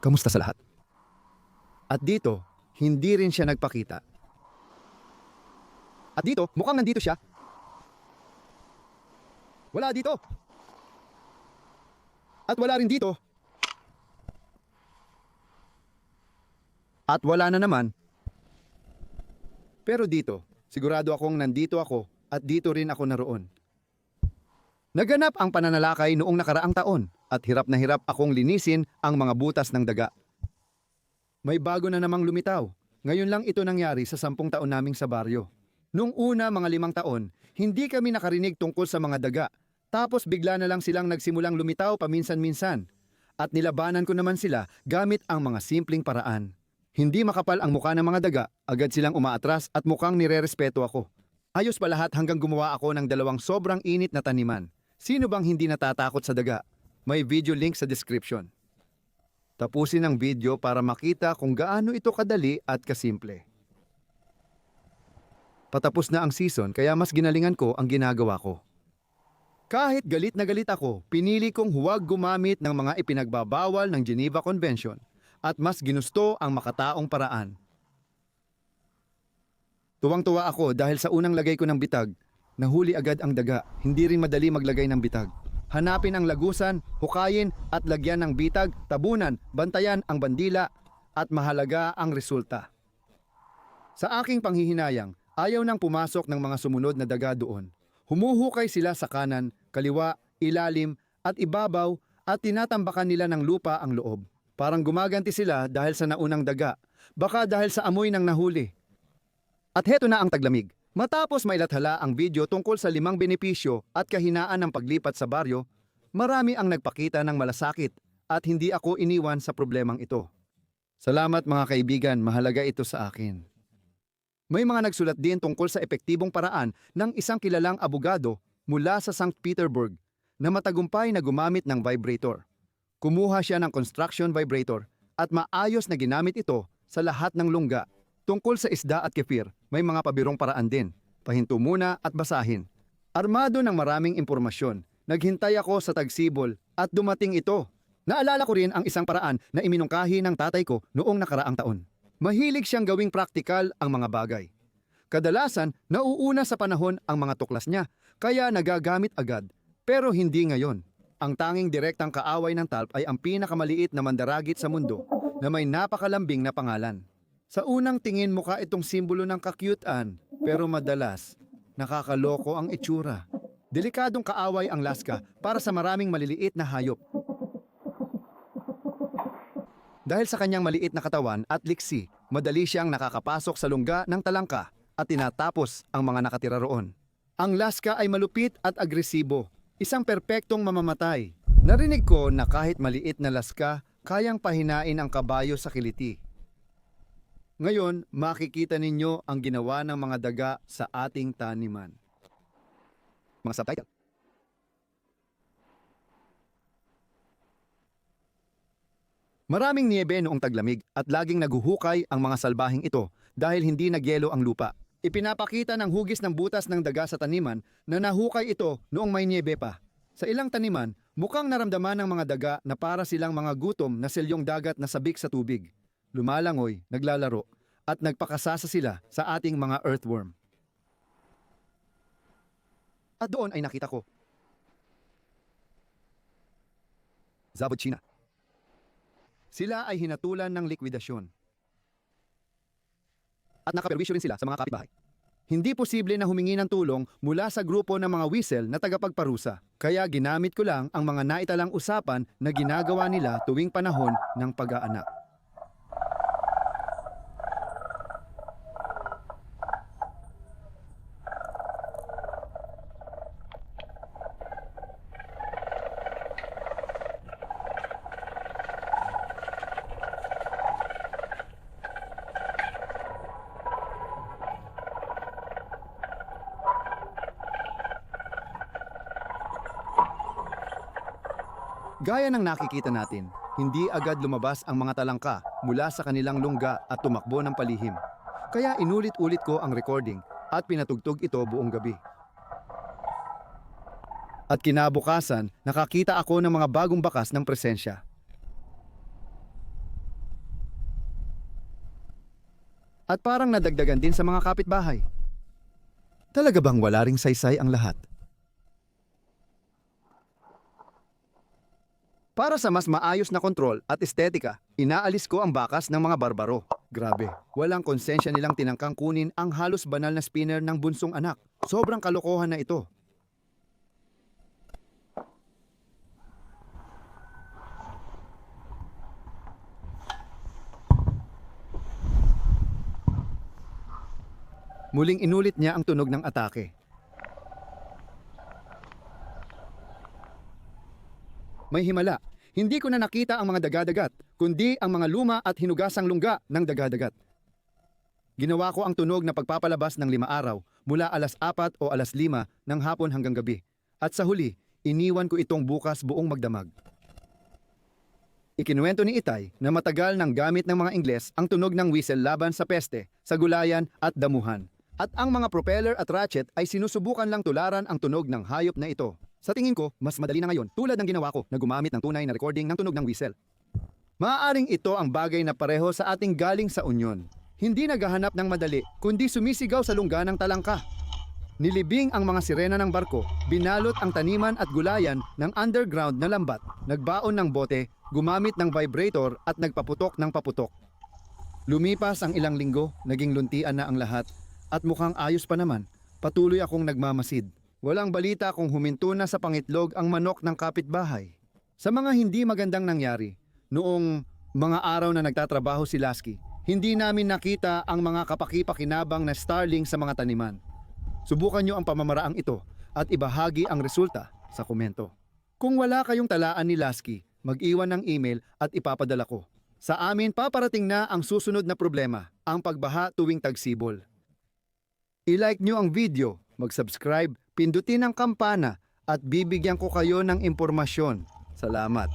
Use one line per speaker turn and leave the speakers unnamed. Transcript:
Kamusta sa lahat? At dito, hindi rin siya nagpakita. At dito, mukhang nandito siya. Wala dito. At wala rin dito. At wala na naman. Pero dito, sigurado akong nandito ako at dito rin ako naroon. Naganap ang pananalakay noong nakaraang taon at hirap na hirap akong linisin ang mga butas ng daga. May bago na namang lumitaw. Ngayon lang ito nangyari sa sampung taon naming sa baryo. Nung una mga limang taon, hindi kami nakarinig tungkol sa mga daga. Tapos bigla na lang silang nagsimulang lumitaw paminsan-minsan. At nilabanan ko naman sila gamit ang mga simpleng paraan. Hindi makapal ang muka ng mga daga, agad silang umaatras at mukhang nirerespeto ako. Ayos pa lahat hanggang gumawa ako ng dalawang sobrang init na taniman. Sino bang hindi natatakot sa daga? May video link sa description. Tapusin ang video para makita kung gaano ito kadali at kasimple. Patapos na ang season kaya mas ginalingan ko ang ginagawa ko. Kahit galit na galit ako, pinili kong huwag gumamit ng mga ipinagbabawal ng Geneva Convention at mas ginusto ang makataong paraan. Tuwang-tuwa ako dahil sa unang lagay ko ng bitag, nahuli agad ang daga, hindi rin madali maglagay ng bitag. Hanapin ang lagusan, hukayin at lagyan ng bitag, tabunan, bantayan ang bandila at mahalaga ang resulta. Sa aking panghihinayang, ayaw nang pumasok ng mga sumunod na daga doon. Humuhukay sila sa kanan, kaliwa, ilalim at ibabaw at tinatambakan nila ng lupa ang loob. Parang gumaganti sila dahil sa naunang daga, baka dahil sa amoy ng nahuli. At heto na ang taglamig. Matapos mailathala ang video tungkol sa limang benepisyo at kahinaan ng paglipat sa baryo, marami ang nagpakita ng malasakit at hindi ako iniwan sa problemang ito. Salamat mga kaibigan, mahalaga ito sa akin. May mga nagsulat din tungkol sa epektibong paraan ng isang kilalang abogado mula sa St. Petersburg na matagumpay na gumamit ng vibrator. Kumuha siya ng construction vibrator at maayos na ginamit ito sa lahat ng lungga. Tungkol sa isda at kefir, may mga pabirong paraan din. Pahinto muna at basahin. Armado ng maraming impormasyon, naghintay ako sa tagsibol at dumating ito. Naalala ko rin ang isang paraan na iminungkahi ng tatay ko noong nakaraang taon. Mahilig siyang gawing praktikal ang mga bagay. Kadalasan, nauuna sa panahon ang mga tuklas niya, kaya nagagamit agad. Pero hindi ngayon. Ang tanging direktang kaaway ng talp ay ang pinakamaliit na mandaragit sa mundo na may napakalambing na pangalan. Sa unang tingin mukha itong simbolo ng kakyutan, pero madalas, nakakaloko ang itsura. Delikadong kaaway ang laska para sa maraming maliliit na hayop. Dahil sa kanyang maliit na katawan at liksi, madali siyang nakakapasok sa lungga ng talangka at tinatapos ang mga nakatira roon. Ang laska ay malupit at agresibo, isang perpektong mamamatay. Narinig ko na kahit maliit na laska, kayang pahinain ang kabayo sa kiliti. Ngayon, makikita ninyo ang ginawa ng mga daga sa ating taniman. Mga subtitle. Maraming niebe noong taglamig at laging naguhukay ang mga salbahing ito dahil hindi nagyelo ang lupa. Ipinapakita ng hugis ng butas ng daga sa taniman na nahukay ito noong may niebe pa. Sa ilang taniman, mukhang naramdaman ng mga daga na para silang mga gutom na selyong dagat na sabik sa tubig. Lumalangoy, naglalaro, at nagpakasasa sila sa ating mga earthworm. At doon ay nakita ko. Zabochina. Sila ay hinatulan ng likwidasyon. At nakaperwisyo rin sila sa mga kapitbahay. Hindi posible na humingi ng tulong mula sa grupo ng mga whistle na tagapagparusa. Kaya ginamit ko lang ang mga naitalang usapan na ginagawa nila tuwing panahon ng pag-aanak. Gaya ng nakikita natin, hindi agad lumabas ang mga talangka mula sa kanilang lungga at tumakbo ng palihim. Kaya inulit-ulit ko ang recording at pinatugtog ito buong gabi. At kinabukasan, nakakita ako ng mga bagong bakas ng presensya. At parang nadagdagan din sa mga kapitbahay. Talaga bang wala ring saysay ang lahat? Para sa mas maayos na kontrol at estetika, inaalis ko ang bakas ng mga barbaro. Grabe, walang konsensya nilang tinangkang kunin ang halos banal na spinner ng bunsong anak. Sobrang kalokohan na ito. Muling inulit niya ang tunog ng atake. May himala. Hindi ko na nakita ang mga dagadagat, kundi ang mga luma at hinugasang lungga ng dagadagat. Ginawa ko ang tunog na pagpapalabas ng lima araw mula alas apat o alas lima ng hapon hanggang gabi. At sa huli, iniwan ko itong bukas buong magdamag. Ikinuwento ni Itay na matagal nang gamit ng mga Ingles ang tunog ng whistle laban sa peste, sa gulayan at damuhan. At ang mga propeller at ratchet ay sinusubukan lang tularan ang tunog ng hayop na ito. Sa tingin ko, mas madali na ngayon tulad ng ginawa ko na gumamit ng tunay na recording ng tunog ng whistle. Maaaring ito ang bagay na pareho sa ating galing sa unyon. Hindi naghahanap ng madali, kundi sumisigaw sa lungga ng talangka. Nilibing ang mga sirena ng barko, binalot ang taniman at gulayan ng underground na lambat, nagbaon ng bote, gumamit ng vibrator at nagpaputok ng paputok. Lumipas ang ilang linggo, naging luntian na ang lahat, at mukhang ayos pa naman. Patuloy akong nagmamasid. Walang balita kung huminto na sa pangitlog ang manok ng kapitbahay. Sa mga hindi magandang nangyari, noong mga araw na nagtatrabaho si Lasky, hindi namin nakita ang mga kapaki-pakinabang na starling sa mga taniman. Subukan nyo ang pamamaraang ito at ibahagi ang resulta sa komento. Kung wala kayong talaan ni Lasky, mag-iwan ng email at ipapadala ko. Sa amin paparating na ang susunod na problema, ang pagbaha tuwing tagsibol. I-like nyo ang video, mag-subscribe, pindutin ang kampana at bibigyan ko kayo ng impormasyon. Salamat.